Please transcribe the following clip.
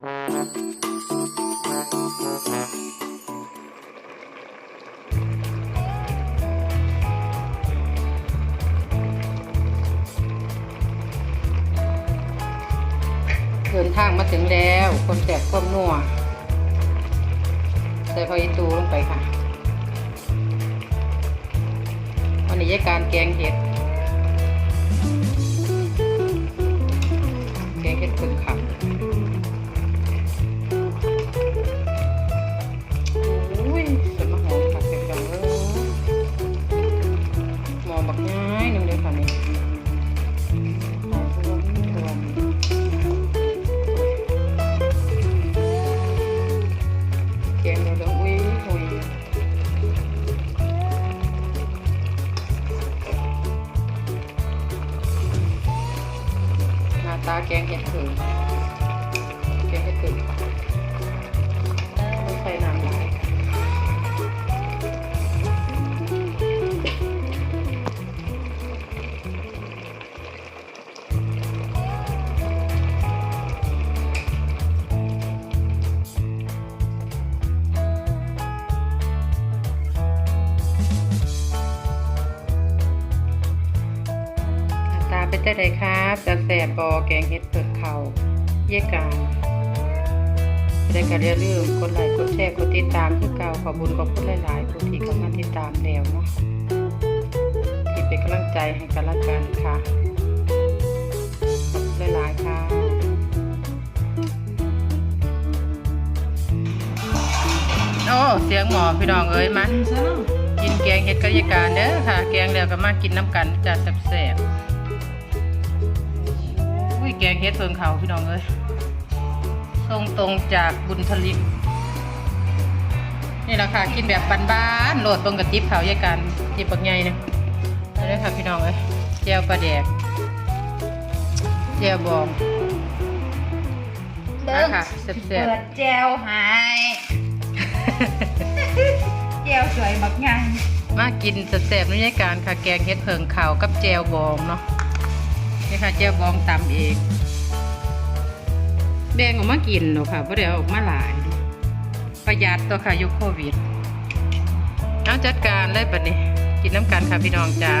เดินทางมาถึงแล้ว คนแสบก้มนัวใส่พออีตูลงไปค่ะ วันนี้ยายการแกงเห็ด ตาแกงเห็ดเผือกแกงเห็ดเผือกาตาเป็นได้ครับจะแสบบอแกงเห็ดเผือกเขาเยี่ยการได้ก็อย่าลืมกดไลค์กดแชร์กดติดตามคือเก่าขอบุญขอบคุณหลายๆผู้ที่เข้ามาติดตามแล้วเนาะที่เป็นกำลังใจให้กันละกันค่ะขอบคุณหลายๆค่ะโอ้เสียงหมอพี่น้องเอ้ยมากินแกงเห็ดกะยาการเด้อค่ะ แกงแล้วก็มากินน้ำกันจ้าแซ่บๆ แกงเห็ดเพิงเขาพี่น้องเอ้ยส่งตรงจากบุญทลิกนี่แหละค่ะกินแบบบ้านๆโหลดตรงกับจิ๊บเขายายการจิ๊บปักใหญ่เนี่ยนี่เลยค่ะพี่น้องเอ้ยแจ่วปลาแดกแจ่วบองเบิ้นะงค่ะแซ่บเปิดแจวหายๆแจวสวยบักยังมากินแซ่บๆนี่ยายการค่ะ แกงเห็ดเพิงเขากับแจวบองเนาะ นี่ค่ะเจ้าบองตำเองแบ่งออกมากินเนาะค่ะเพราะเดี๋ยวออกมาหลาย ประหยัดตัวค่ะยุคโควิดเอาจัดการเลยปะนี่กินน้ำกันค่ะพี่น้องจ้า